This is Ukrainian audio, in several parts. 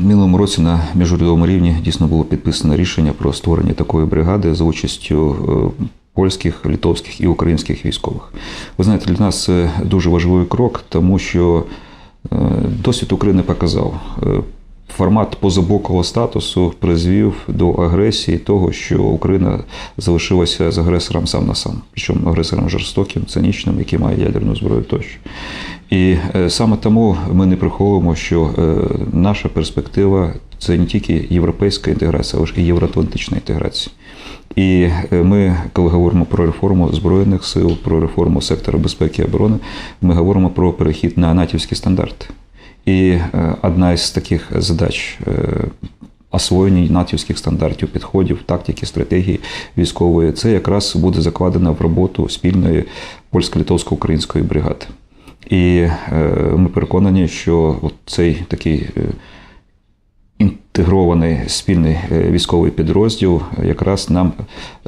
минулому році на міжурядовому рівні дійсно було підписано рішення про створення такої бригади за участю е, польських, литовських і українських військових. Ви знаєте, для нас це дуже важливий крок, тому що е, досвід України показав. е, Формат позабокового статусу призвів до агресії того, що Україна залишилася з агресором сам на сам, причому агресором жорстоким, цинічним, який має ядерну зброю тощо. І е, саме тому ми не приховуємо, що е, наша перспектива це не тільки європейська інтеграція, але ж і євроатлантична інтеграція. І е, ми, коли говоримо про реформу збройних сил, про реформу сектора безпеки і оборони, ми говоримо про перехід на натівські стандарти. І одна із таких задач освоєння натівських стандартів, підходів, тактики, стратегії військової, це якраз буде закладено в роботу спільної польсько-литовсько-української бригади. І е, ми переконані, що цей такий е, інтегрований спільний е, військовий підрозділ якраз нам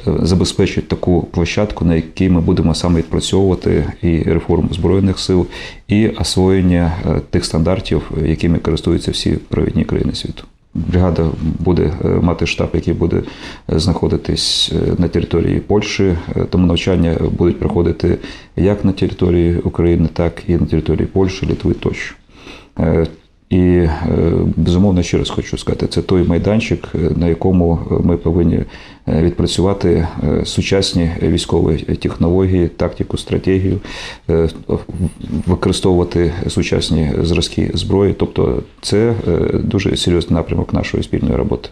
забезпечить таку площадку, на якій ми будемо саме відпрацьовувати і реформу збройних сил, і освоєння тих стандартів, якими користуються всі провідні країни світу. Бригада буде е, мати штаб, який буде е, знаходитись е, на території Польщі, тому навчання будуть проходити як на території України, так і на території Польщі, Літви тощо. Е, І е, безумовно, ще раз хочу сказати, це той майданчик, е, на якому ми повинні е, відпрацювати е, сучасні військові технології, тактику, стратегію, е, використовувати сучасні зразки зброї. Тобто, це е, дуже серйозний напрямок нашої спільної роботи.